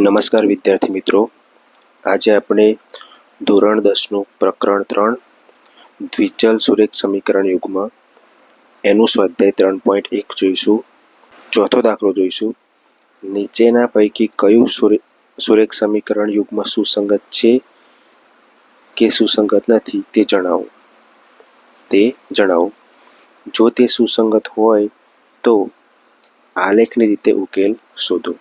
નમસ્કાર વિદ્યાર્થી મિત્રો. આજે આપણે ધોરણ દસનું પ્રકરણ ત્રણ, દ્વિચલ સુરેખ સમીકરણ યુગમાં. એનું સ્વાધ્યાય ત્રણ પોઈન્ટ એક જોઈશું. ચોથો દાખલો જોઈશું. નીચેના પૈકી કયું સુરે, સુરેખ સમીકરણ યુગમાં સુસંગત છે કે સુસંગત નથી તે જણાવો. તે જણાવો. જો તે સુસંગત હોય તો આલેખની રીતે ઉકેલ શોધો.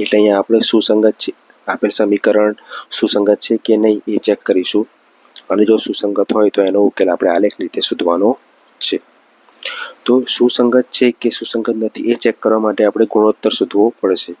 એટલે અહીંયા આપણે સુસંગત છે. આપેલ સમીકરણ સુસંગત છે કે નહીં એ ચેક કરીશું. અને જો સુસંગત હોય તો એનો ઉકેલ આપણે આલેખ રીતે શોધવાનો છે. તો સુસંગત છે કે સુસંગત નથી એ ચેક કરવા માટે આપણે ગુણોત્તર શોધવો પડશે.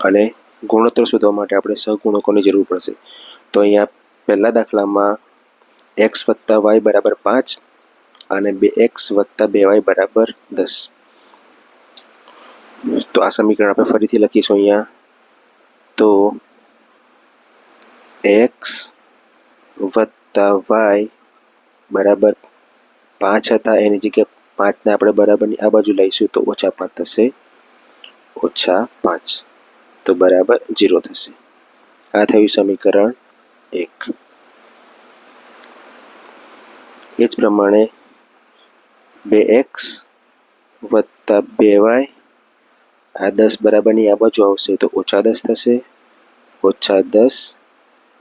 અને ગુણોત્તર શોધવા માટે આપણે સહગુણકોની જરૂર પડશે. તો અહીંયા પહેલા દાખલામાં એક્સ વત્તા વાય બરાબર પાંચ અને બે એક્સ વત્તા બે વાય બરાબર દસ. તો આ સમીકરણ આપણે ફરીથી લખીશું અહીંયા. તો એક્સ વત્તા વાય બરાબર પાંચ હતા, એની જગ્યાએ પાંચને આપણે બરાબરની આ બાજુ લઈશું તો ઓછા પાંચ થશે. ઓછા પાંચ. તો બરાબર જીરો થશે. આ થયું સમીકરણ એક. એ જ પ્રમાણે બે એક્સ વત્તા બે વાય આ દસ બરાબરની આ બાજુ આવશે તો ઓછા દસ થશે. ઓછા દસ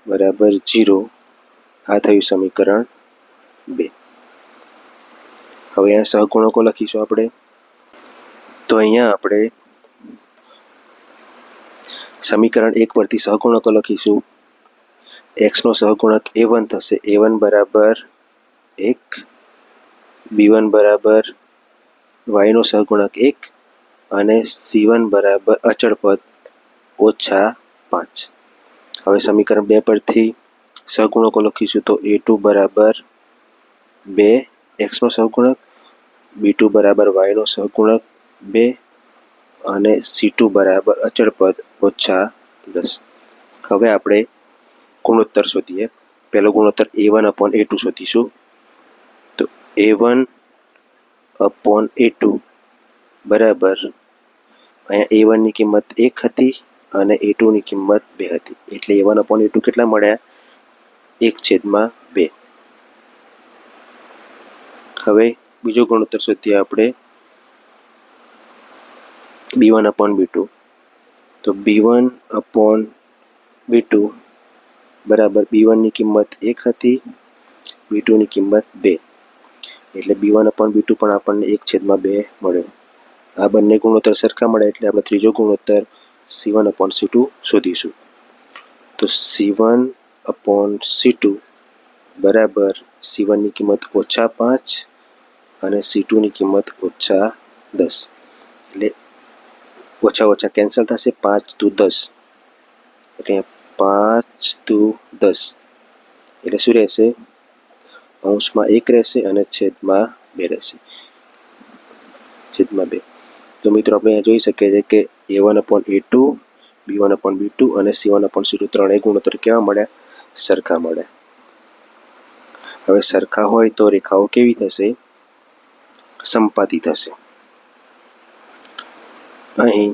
બરાબર જીરો. આ થયું સમીકરણ બે. હવે અહીંયા સહગુણકો લખીશું આપણે. તો અહીંયા આપણે સમીકરણ એક પરથી સહગુણકો લખીશું. એક્સનો સહગુણક એ વન થશે. એ વન બરાબર એક. બી વન બરાબર વાયનો સહગુણક એક. અને સી વન બરાબર અચળ પદ ઓછા પાંચ. હવે સમીકરણ બે પરથી સહગુણકો લખીશું તો એ ટુ બરાબર બે એક્સનો સહગુણક બી ટુ બરાબર વાયનો સહગુણક બે અને સી ટુ બરાબર અચળ પદ ઓછા દસ. હવે આપણે ગુણોત્તર શોધીએ. પહેલો ગુણોત્તર a one upon a two શોધીશું. તો a one upon a two બરાબર અહીંયા એ વનની કિંમત એક હતી અને એ ટુની કિંમત બે હતી. એટલે a one upon a two કેટલા મળ્યા? એક છેદમાં બે. હવે બીજો ગુણોત્તર શોધીએ આપણે. B one upon b two તો b one upon b two બરાબર બી વનની કિંમત એક હતી બી ટુની કિંમત બે. એટલે b one upon b two પણ આપણને એક છેદમાં બે મળ્યો. આ બંને ગુણોત્તર સરખા મળે એટલે આપણે ત્રીજો ગુણોત્તર c one upon c two શોધીશું. તો c one upon c two બરાબર સી વનની કિંમત ઓછા પાંચ અને સી ટુની કિંમત ઓછા દસ. એટલે ઓછા ઓછા કેન્સલ થશે પાંચ ટુ દસ. એટલે પાંચ ટુ દસ. એટલે શું રહેશે? અંશમાં એક રહેશે અને છેદમાં બે રહેશે. છેદમાં બે. તો મિત્રો, આપણે અહીંયા જોઈ શકીએ છીએ કે a one upon a two b one upon b two અને c one upon c two ત્રણેય ગુણોત્તર કેવા મળે સરખા મળે હવે સરખા હોય તો રેખાઓ કેવી થશે? સંપાતી થશે અહીં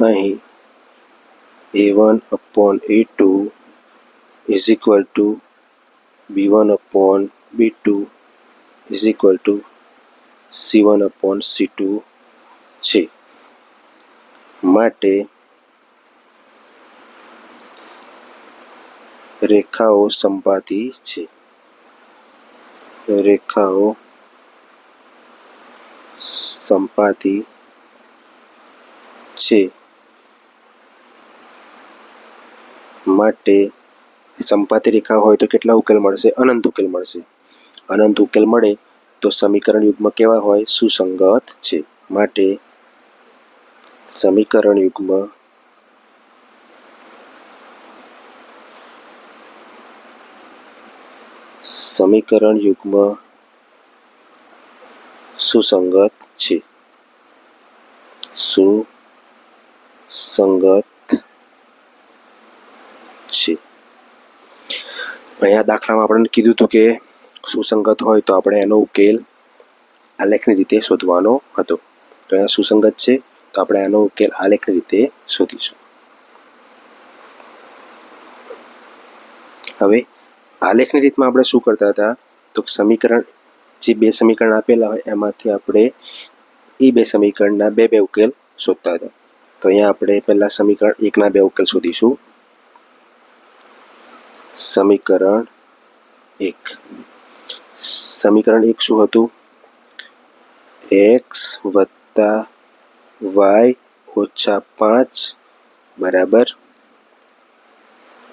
અહીં a one upon a two two b one upon b two is equal to c one upon c two છે. માટે રેખાઓ સંપાતી છે. રેખાઓ સંપાતી છે. માટે સંપાતી રેખા હોય તો કેટલા ઉકેલ મળશે? અનંત ઉકેલ મળશે. અનંત ઉકેલ મળે તો સમીકરણ યુગમાં કેવા હોય? સુસંગત છે. માટે સમીકરણ યુગમાં સમીકરણ યુગમાં સુસંગત છે. સુસંગત છે. અહીંયા દાખલામાં આપણને કીધું હતું કે સુસંગત હોય તો આપણે એનો ઉકેલ આલેખની રીતે શોધવાનો હતો. તો અહીંયા સુસંગત છે તો આપણે આનો ઉકેલ આલેખની રીતે શોધીશું. હવે આલેખની રીતમાં આપણે શું કરતા હતા? તો સમીકરણ, જે બે સમીકરણ આપેલા હોય એમાંથી આપણે એ બે સમીકરણના બે બે ઉકેલ શોધતા હતા. તો અહીંયા આપણે પહેલાં સમીકરણ એકના બે ઉકેલ શોધીશું. સમીકરણ એક. સમીકરણ એક શું હતું? એક્સ વત્તા વાય ઓછા પાંચ બરાબર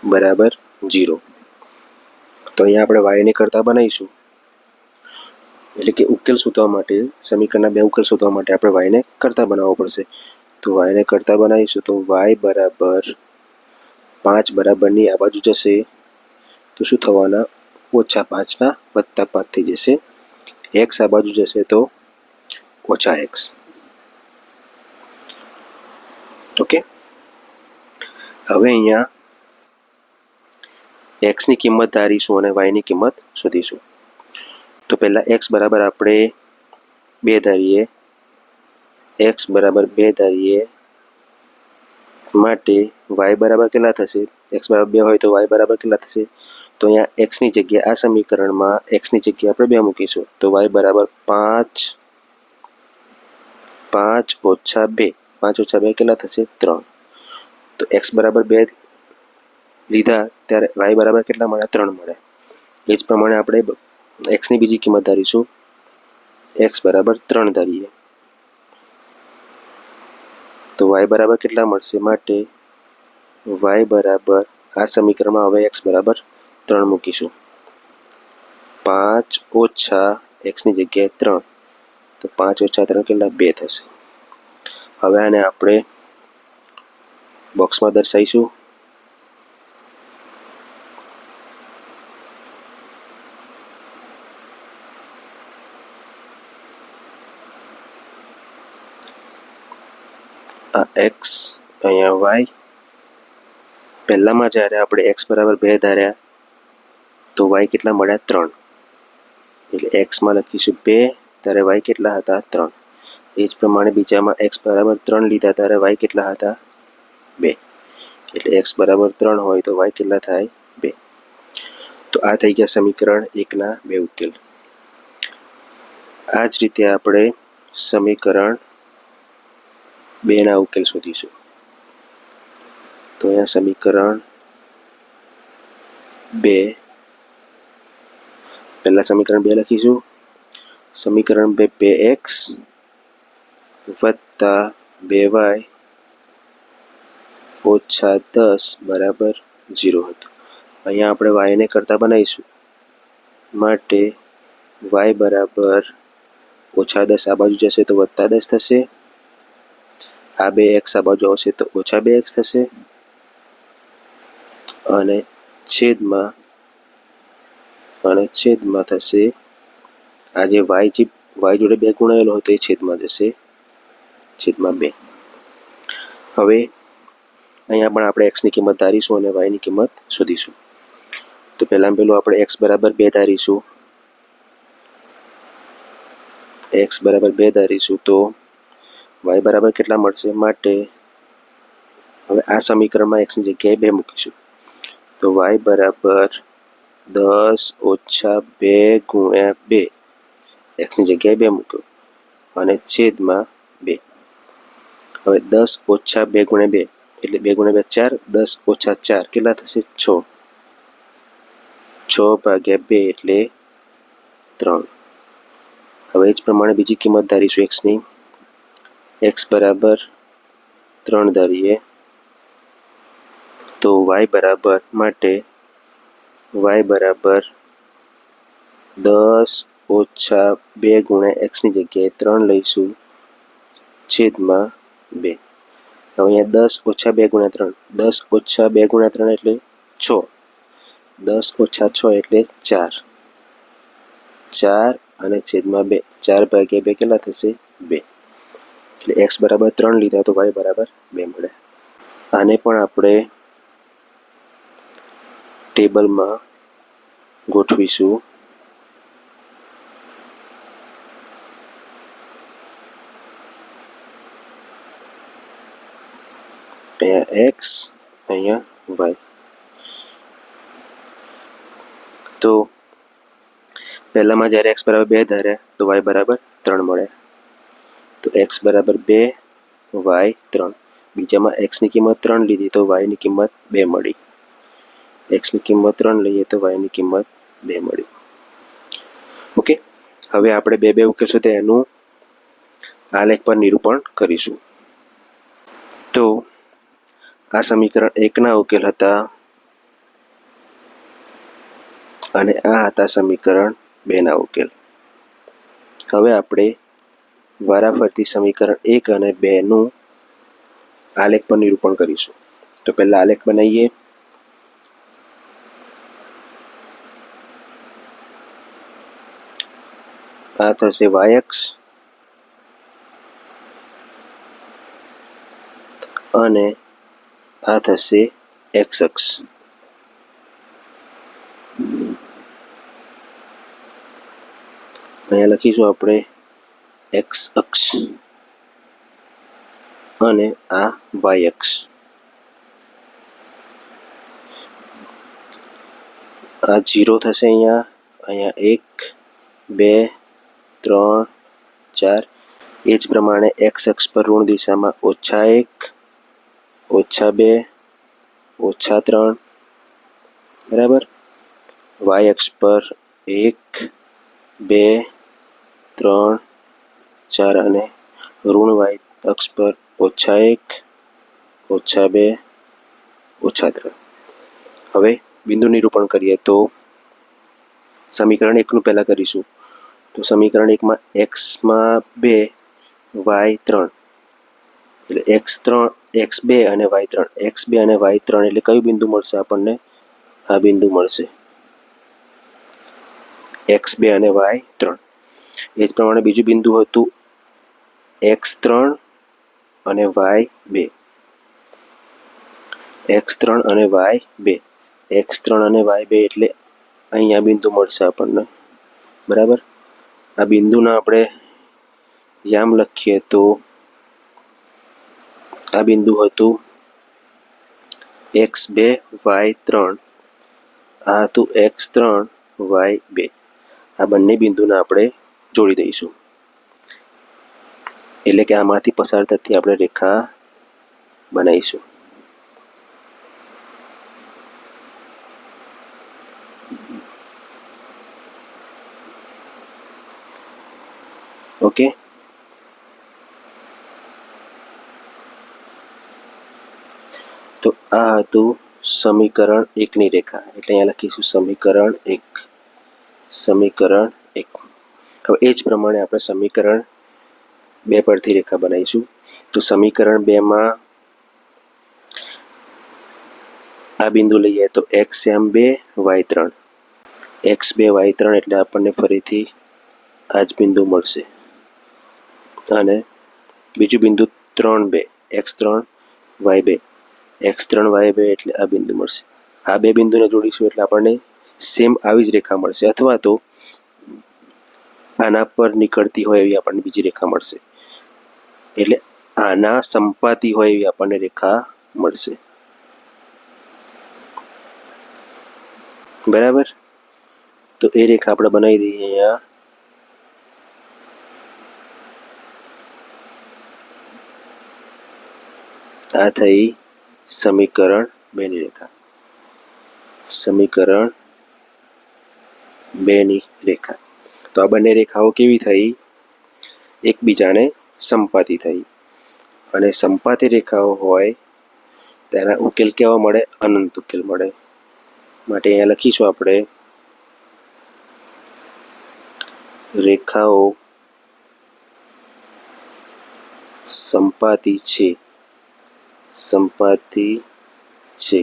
બરાબર જીરો. તો અહીંયા આપણે વાયને કરતા બનાવીશું. એટલે કે ઉકેલ શોધવા માટે, સમીકરણના બે ઉકેલ શોધવા માટે આપણે વાયને કરતા બનાવવો પડશે. તો વાયને કરતા બનાવીશું તો વાય બરાબર પાંચ બરાબરની આ બાજુ જશે. તો શું થવાના? ઓછા પાંચના વત્તા પાંચ થઈ જશે એક્સ આ બાજુ જશે તો ઓછા એક્સ ઓકે હવે અહીંયા એક્સની કિંમત ધારીશું અને વાયની કિંમત શોધીશું તો પહેલાં એક્સ બરાબર આપણે બે ધારીએ એક્સ બરાબર બે ધારીએ માટે વાય બરાબર કેટલા થશે એક્સ બરાબર બે હોય તો વાય બરાબર કેટલા થશે? તો અહીંયા એક્સની જગ્યાએ આ સમીકરણમાં એક્સની જગ્યાએ આપણે બે મૂકીશું. તો વાય બરાબર પાંચ પાંચ ઓછા બે, પાંચ ઓછા બે કેટલા થશે? ત્રણ. તો એક્સ બરાબર બે લીધા ત્યારે વાય બરાબર કેટલા મળ્યા ત્રણ મળે. એ જ પ્રમાણે આપણે એક્સની બીજી કિંમત ધારીશું. એક્સ બરાબર ત્રણ ધારીએ. તો વાય બરાબર કેટલા મળશે? માટે વાય બરાબર. આ સમીકરણમાં હવે એક્સ બરાબર ત્રણ મૂકીશું. પાંચ ઓછા એક્સની જગ્યાએ ત્રણ. તો પાંચ ઓછા ત્રણ કેટલા? બે થશે. હવે આને આપણે બોક્સમાં દર્શાવીશું. આ એક્સ અહીંયા વાય પહેલામાં જ્યારે આપણે એક્સ બરાબર બે ધાર્યા, તો વાય કેટલા મળ્યા? ત્રણ. એટલે એક્સમાં લખીશું બે, ત્યારે વાય કેટલા હતા? ત્રણ. એ જ પ્રમાણે બીજામાં એક્સ બરાબર ત્રણ લીધા, ત્યારે વાય કેટલા હતા? બે. એટલે એક્સ બરાબર ત્રણ હોય તો વાય કેટલા થાય? બે. તો આ થઈ ગયા સમીકરણ એકના બે ઉકેલ. આ જ રીતે આપણે સમીકરણ બેના ઉકેલ શોધીશું. તો અહીંયા સમીકરણ બે. પહેલા સમીકરણ બે લખીશું. સમીકરણ બે બે એક્સ વત્તા બે વાય ઓછા દસ બરાબર જીરો હતું. અહીંયા આપણે વાયને કરતા બનાવીશું. માટે વાય બરાબર ઓછા દસ આ બાજુ જશે તો વત્તા દસ થશે. આ બે એક્સ આ બાજુ આવશે તો ઓછા બે એક્સ થશે. અને છેદમાં અને છેદમાં થશે. આ જે વાય જે વાય જોડે બે ગુણાયેલો હતો, એ છેદમાં જશે. છેદમાં બે. હવે અહીંયા પણ આપણે એક્સની કિંમત ધારીશું અને વાયની કિંમત શોધીશું. તો પહેલાં પહેલું આપણે એક્સ બરાબર બે ધારીશું. એક્સ બરાબર બે ધારીશું તો વાય બરાબર કેટલા મળશે? માટે હવે આ સમીકરણમાં એક્સની જગ્યાએ બે મૂકીશું. તો વાય બરાબર દસ ઓછા બે ગુણ્યા બે. એક્સની જગ્યાએ બે મૂક્યો. અને છેદમાં બે. હવે દસ ઓછા બે ગુણ્યા બે, એટલે બે ગુણ્યા બે ચાર, દસ ઓછા ચાર કેટલા થશે? છ. છ ભાગ્યા બે એટલે ત્રણ. હવે એ જ પ્રમાણે બીજી કિંમત ધારીશું એક્સની એક્સ બરાબર ત્રણ ધારીએ તો વાય બરાબર માટે વાય બરાબર દસ ઓછા બે ગુણ્યા એક્સની જગ્યાએ ત્રણ લઈશું છેદમાં બે. હવે અહીંયા દસ ઓછા બે ગુણ્યા ત્રણ. દસ ઓછા બે ગુણ્યા ત્રણ એટલે છ. દસ ઓછા છ એટલે ચાર. ચાર અને છેદમાં બે. ચાર ભાગ્યા બે કેટલા થશે? બે. એટલે એક્સ બરાબર ત્રણ લીધા તો વાય બરાબર બે મળે. આને પણ આપણે ટેબલમાં ગોઠવીશું. અહીંયા એક્સ અહીંયા વાય તો પહેલામાં જ્યારે એક્સ બરાબર બે ધરે, તો વાય બરાબર ત્રણ મળે. તો એક્સ બરાબર બે વાય ત્રણ. બીજામાં એક્સની કિંમત ત્રણ લીધી, તો વાયની કિંમત બે મળી. એક્સની કિંમત ત્રણ લઈએ તો વાયની કિંમત બે મળી. ઓકે હવે આપણે બે બે ઉકેલશું તો એનું આલેખ પર નિરૂપણ કરીશું. તો આ સમીકરણ એકના ઉકેલ હતા અને આ હતા સમીકરણ બેના ઉકેલ. હવે આપણે વારાફરતી સમીકરણ એક અને બેનું આલેખ પર નિરૂપણ કરીશું. તો પહેલાં આલેખ બનાવીએ. આ થશે વાયક્ષ અને આ થશે એક્સ અક્ષ અહીંયા લખીશું આપણે એક્સ અક્ષ અને આ વાય અક્ષ આ જીરો થશે અહીંયા અહીંયા એક બે ત્રણ, ચાર. એ જ પ્રમાણે એક્સ અક્ષ પર ઋણ દિશામાં ઓછા એક, ઓછા બે, ઓછા ત્રણ. બરાબર? વાય અક્ષ પર એક, બે, ત્રણ, ચાર અને ઋણ વાય અક્ષ પર ઓછા એક, ઓછા બે, ઓછા ત્રણ. હવે બિંદુ નિરૂપણ કરીએ તો સમીકરણ એકનું પહેલાં કરીશું. તો સમીકરણ એકમાં એક્સમાં બે, વાય ત્રણ. એટલે એક્સ ત્રણ, એક્સ બે અને વાય ત્રણ. એક્સ બે અને વાય ત્રણ એટલે કયું બિંદુ મળશે આપણને? આ બિંદુ મળશે. એક્સ બે અને વાય ત્રણ. એ જ પ્રમાણે બીજું બિંદુ હતું એક્સ ત્રણ અને વાય બે. એક્સ ત્રણ અને વાય બે. એક્સ ત્રણ અને વાય બે એટલે અહીંયા બિંદુ મળશે આપણને. બરાબર? આ બિંદુના આપણે યામ લખીએ તો આ બિંદુ હતું એક્સ બે વાય ત્રણ. આ હતું એક્સ ત્રણ, વાય બે. આ બંને બિંદુને આપણે જોડી દઈશું. એટલે કે આમાંથી પસાર થતી આપણે રેખા બનાવીશું. ઓકે? તો આ હતું સમીકરણ એકની રેખા. એટલે અહીંયા લખીશું સમીકરણ એક. સમીકરણ એક. હવે એ જ પ્રમાણે આપણે સમીકરણ બે પરથી રેખા બનાવીશું. તો સમીકરણ બેમાં આ બિંદુ લઈએ તો એક્સ એમ બે વાય ત્રણ. એક્સ બે વાય ત્રણ એટલે આપણને ફરીથી આ જ બિંદુ મળશે. અને બીજું બિંદુ ત્રણ બે, એક્સ ત્રણ, વાય બે. એક્સ ત્રણ, વાય બે એટલે આ બિંદુ મળશે. આ બે બિંદુને જોડીશું એટલે આપણને સેમ આવી જ રેખા મળશે અથવા તો આના પર નીકળતી હોય એવી આપણને બીજી રેખા મળશે. એટલે આના સંપાતી હોય એવી આપણને રેખા મળશે. બરાબર? તો એ રેખા આપણે બનાવી દઈએ અહીંયા. આ થઈ સમીકરણ બેની રેખા. સમીકરણ બેની રેખા. તો આ બંને રેખાઓ કેવી થઈ? એકબીજાને સંપાતી થઈ. અને સંપાતી રેખાઓ હોય તેના ઉકેલ કેવા મળે? અનંત ઉકેલ મળે. માટે અહીંયા લખીશું આપણે રેખાઓ સંપાતી છે. સંપાતી છે.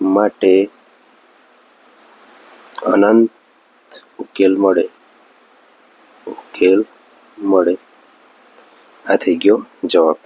માટે અનંત ઉકેલ મળે. ઉકેલ મળે. આ થઈ ગયો જવાબ.